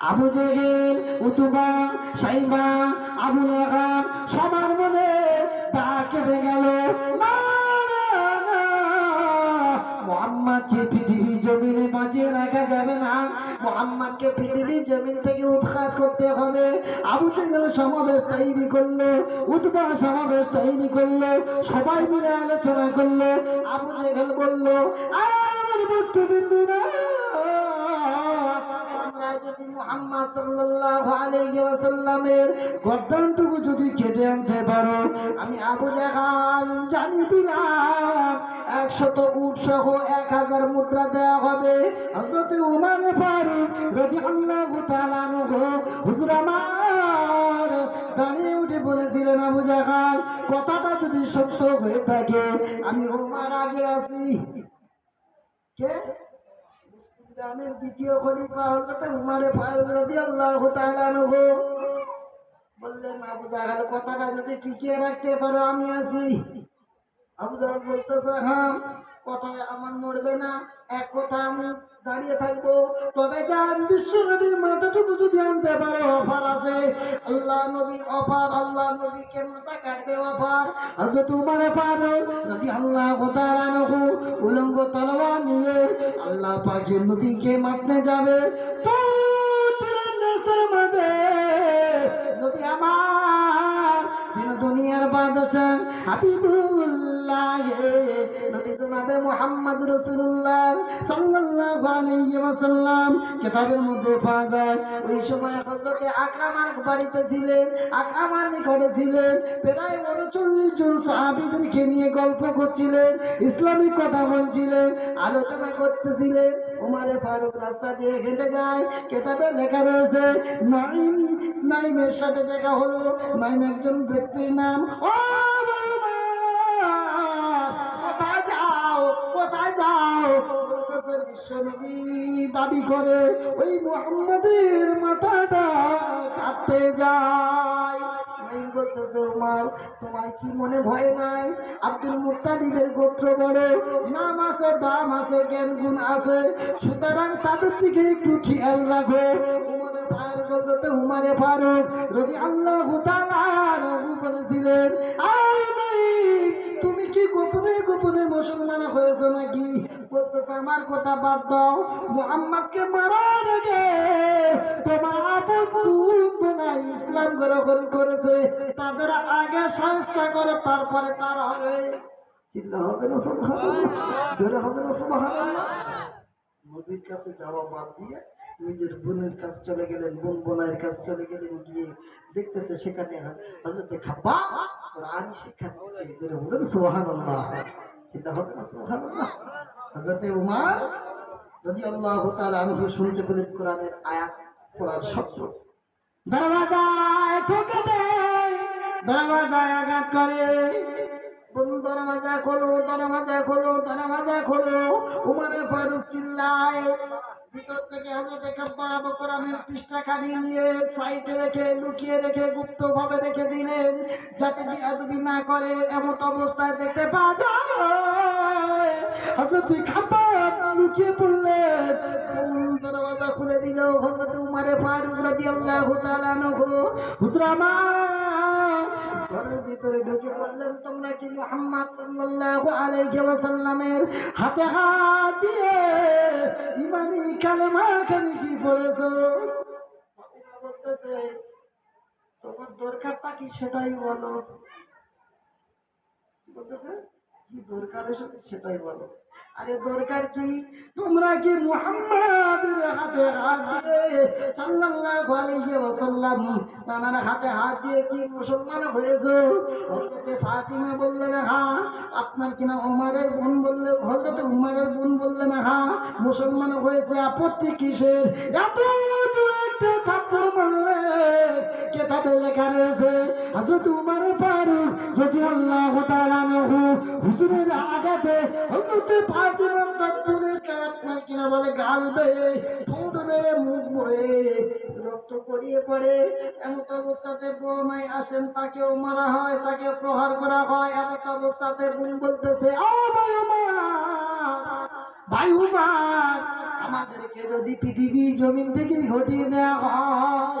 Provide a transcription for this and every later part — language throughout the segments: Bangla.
আবু জেহেল উতুবা সাইবা আবু লাগাম সবার মনে তা কেটে গেল। না না, না। মোহাম্মদকে পৃথিবীর জমিনে বাঁচিয়ে রাখা যাবে না। মোহাম্মদকে পৃথিবীর জমিন থেকে উৎখাত করতে হবে। আবু জেহেল সমাবেশ তৈরি করল উতবা সমাবেশ তৈরি করল সবাই মিলে আলোচনা করল। আবু জেহেল বলল আমার বন্ধুবিন্দুরা তোমরা যদি মুহাম্মদ সাল্লাল্লাহু আলাইহি ওয়াসাল্লামের গর্দানটুকু যদি কেটে আনতে পারো, আমি আবু জাহাল জানি একশত এক হাজার মুদ্রা দেওয়া হবে। বলেছিলেন, আবু জাহাল, কথাটা যদি সত্য হয়ে থাকে, আমি উমার আগে আছি কে? জানের দ্বিতীয় খলিফা হযরত উমারে ফারুক তাআলা আনহু। বললেন, আবু জাহাল, কথাটা যদি টিকিয়ে রাখতে পারো, আমি আছি। আবু জাহাল বলতেছে হ্যাঁ। কথায় আমার মরবে না, এক কথা আমি দাঁড়িয়ে থাকব। তবে যান বিশ্ব নবীর মাথাটুকু যদি আনতে পারে, অফার আছে। আল্লাহ নবীর অফার, আল্লাহ নবীকে মাথা কাটবে অফার? হযরত উমর ফারুক রাদিয়াল্লাহু তাআলা আনহু, উলঙ্গ তলোয়ার নিয়ে আল্লাহ পাকের নবীকে মারতে যাবে। প্রাণ মাঝে, নবী আমার দিন দুনিয়ার বাদশাহ হাবিবুল্লাহ নবী জনাবে মুহাম্মদ রাসূলুল্লাহ সাল্লাল্লাহু আলাইহি ওয়াসাল্লাম কিতাবের মধ্যে পাওয়া যায়। ওই সময় হযরতে আকরামার বাড়িতে ছিলেন আকরামার নিকটে ছিলেন, প্রায় উনচল্লিশ জন সাহাবীদেরকে নিয়ে গল্প করছিলেন, ইসলামিক কথা বলছিলেন, আলোচনা করতেছিলেন। উমারে ফারুক রাস্তা দিয়ে হেঁটে যায়, কেতাবে লেখা রয়েছে, নাইম, নাইমের সাথে দেখা হলো, নাইম একজন ব্যক্তির নাম, ও যাও যাও? বলতেছে দাবি করে, ওই মুহাম্মাদের মাথাটা কাটতে যায়। নাইম বলতেছে উমার। তোমার কি মনে ভয় নাই? আব্দুল মুত্তালিবের গোত্র বড়। নাম আছে, দাম আছে, জ্ঞান গুণ আছে। সুতরাং তাদের দিকে একটু খেয়াল রাখো। হযরতে উমারে ফারুক রদি আল্লাহ বলেছিলেন তুমি কি গোপনে গোপনে মুসলমান হয়েছে নাকি? ইসলাম গ্রহণ করেছে। তাদের আগে সংস্থা করে, তারপরে তার হবে। হবে না হবে না কাছে যাওয়া বাদ দিয়ে নিজের বোনের কাছে চলে গেলেন, বোন বোনের কাছে চলে গেলেন, গিয়ে দেখতেছে সেখানে হজরতে শিক্ষা দিচ্ছে। যে বলেন, সুবহানাল্লাহ। চিন্তা হবে না, সুবহানাল্লাহ। হজরতে উমার যদি আল্লাহ তাআলা আনহু শুনতে পেলেন কোরআনের আয়াত পড়ার শব্দ দরওয়াজায় ঠোকে দেয় দরওয়াজায় আঘাত করে। দরওয়াজা খোলো দরওয়াজা খোলো দরওয়াজা খোলো। উমারে ফারুক চিল্লায় ভিতর থেকে হজরতে কাব্বাব কোরআনের পৃষ্ঠাখানি নিয়ে সাইডে রেখে লুকিয়ে রেখে গুপ্ত ভাবে রেখে দিলেন যাতে বিয়াদবি না করে এমন অবস্থায় দেখতে পাওয়া যায়। হজরত কাব্বাব লুকিয়ে পড়লেন। কোন দরওয়াজা খুলে দিল হজরত উমারে ফারুক রাদিয়াল্লাহু তাআলা আনহু। হুজুর আমার। ঘরের ভিতরে ঢুকে বললেন তোমরা কি মুহাম্মদ সাল্লাল্লাহু আলাইহি ওয়াসাল্লামের হাতে হাত দিয়ে ইমানি কালেমা খানি কি পড়েছো? বলতেছে তোমার দরকারটা কি সেটাই বলো। বলতেছে কি দরকার এসেছে সেটাই বলো। আরে দরকার কি? তোমরা কি মুহাম্মাদের হাতে হাত দিয়ে সাল্লাল্লাহু আলাইহি ওয়াসাল্লাম তানার হাতে হাত দিয়ে কি মুসলমান হয়েছো? হযরতে ফাতিমা বললেন হ্যাঁ আপনার কিনা ওমরের বোন বললে, হযরতে উমরের বোন বললেন হ্যাঁ মুসলমান হয়েছে, আপত্তি কিসের? এত জোরে থাপ্পড় মারলে, কেতাবে লেখা রয়েছে হযরত উমর ফারুক রাদিয়াল্লাহু তাআলা আনহু হুজুরের আঘাতে হযরত ফাতিমা বোনের আপনার কিনা বলে গাল বেয়ে মুখ বয়ে রক্ত গড়িয়ে পড়ে, এমত অবস্থাতে বোমাই আসেন, তাকেও মারা হয়, তাকে প্রহার করা হয়, এমত অবস্থাতে বোন বলতেছে, ও ভাই ভাই উমার, আমাদেরকে যদি পৃথিবী জমিন থেকে ঘটিয়ে দেওয়া হয়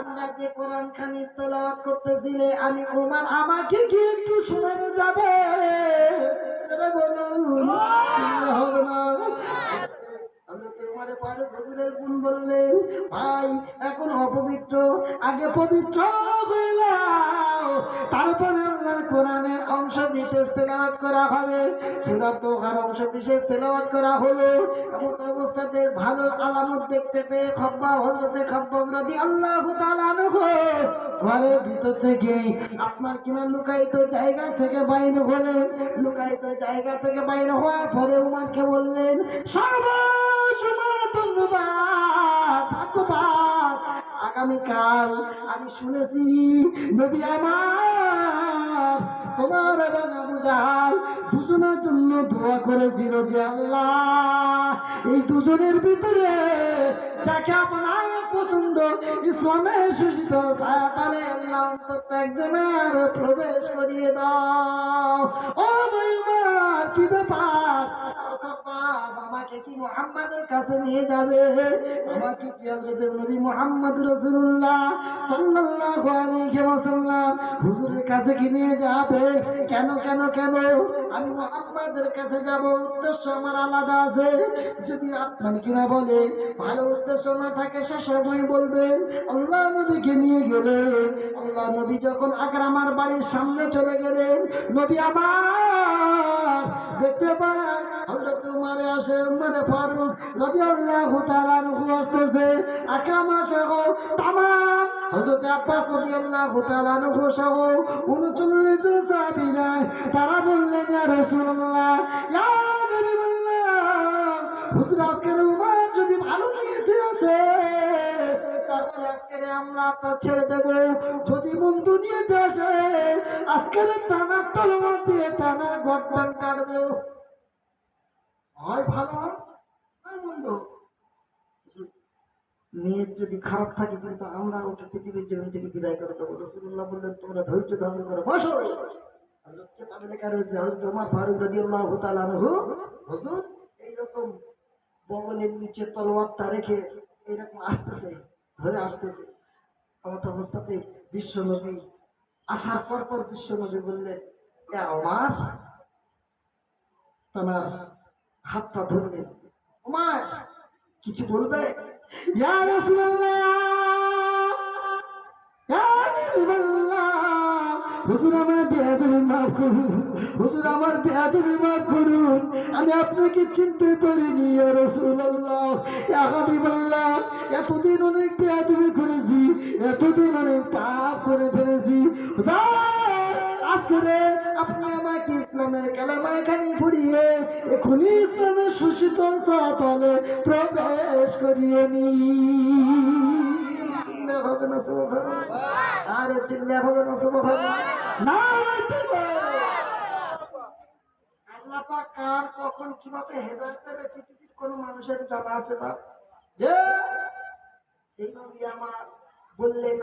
তোমরা যে কোরআন খানি তলাওয়াত করতেছিলে আমি ওমান আমাকে কি একটু শোনানো যাবে? এরা বলুন শুনলে হবে না হযরতে উমরে গুণ বললেন ভাই, এখন অপবিত্র, আগে পবিত্র হয়ে তারপরে আল্লাহর কোরআনের অংশ বিশেষ তেলাওয়াত করা হবে। সূরা তোহার অংশ বিশেষ তেলাওয়াত করা হলো। এমন অবস্থাতে ভালো আলামত দেখতে পেয়ে খব্বা হযরতে খব্বাব রাদিয়াল্লাহু তাআলা আনহু ঘরের ভিতর থেকে আপনার কিনা লুকায়িত জায়গা থেকে বাইরে হলেন। লুকায়িত জায়গা থেকে বাইরে হওয়ার পরে উমারকে বললেন সবাই ধন্যবাদ আগামীকাল আমি শুনেছি, নবী আমার তোমার এবং আবু জাহাল দুজনের জন্য দোয়া করেছিল যে আল্লাহ, এই দুজনের ভিতরে যাকে আপনার পছন্দ ইসলামের সুশীত সায়াতালে আল্লাহ অন্তত একজনের প্রবেশ করিয়ে দাও। ও ভাইমার কি ব্যাপার? আমাকে কি মুহাম্মাদের কাছে নিয়ে যাবে? কি হযরত নবী মুহাম্মদ সাল্লাল্লাহু আলাইহি ওয়াসাল্লাম হুজুরের কাছে কি নিয়ে যাবে? কেন কেন কেন? আমি মুহাম্মাদের কাছে যাব, উদ্দেশ্য আমার আলাদা আছে। যদি আপনার কিনা বলে, ভালো উদ্দেশ্য না থাকে, সে সময় বলবেন, আল্লাহ নবীকে নিয়ে গেলেন। আল্লাহ নবী যখন আকরামার বাড়ির সামনে চলে গেলেন, নবী আমার দেখতে পান, হযরত উমারে আসে উমারে ফারুক রাদিয়াল্লাহু তাআলা আনহু আসতেছে। আকরামা সহ তামাম হযরত আব্বাস রাদিয়াল্লাহু তাআলা আনহু সহ 39 জন সাহাবীরা তারা বললেন, ইয়া রাসূলুল্লাহ, ইয়া হাবিবাল্লাহ, হুজুর আজকের উমার যদি ভালো নিয়ে আসে তাহলে আজকের আমরা তা ছেড়ে দেব। যদি বন্ধু নিয়ে আসে, আজকের টানার তলমা দিয়ে টানার গর্দান কাটবো। হয় ভালো হয় মন্দ নিয়ত যদি খারাপ থাকে কিন্তু আমরা ওটা পৃথিবীর জীবন থেকে বিদায় করে দেবো। রসুল্লাহ বললেন, তোমরা ধৈর্য ধারণ করে, বসো। লেখা রয়েছে তলোয়ারটা রেখে আসতেছে, ধরে আসতেছে। আমার অবস্থাতে বিশ্ব আসার পর পর বললেন আমার, তোমার হাতটা ধরলেন ওমার, কিছু বলবে? হুজুর আমার বেয়াদবি মাফ করুন, হুজুর আমার বেয়াদবি মাফ করুন, আমি আপনাকে চিনতে পারিনি রাসূলুল্লাহ, ইয়া হাবিবাল্লাহ, এতদিন অনেক বেয়াদবি করেছি, এতদিন অনেক পাপ করে ফেলেছি। আজকে আপনি আমাকে ইসলামের কালামা এখানে পড়িয়ে এখনই ইসলামের সুশীত সাতলে প্রবেশ করিয়ে নি হবে না আরে কার কখন কীভাবে হেদায়েত পৃথিবীর কোন মানুষের নবী আমার বললেন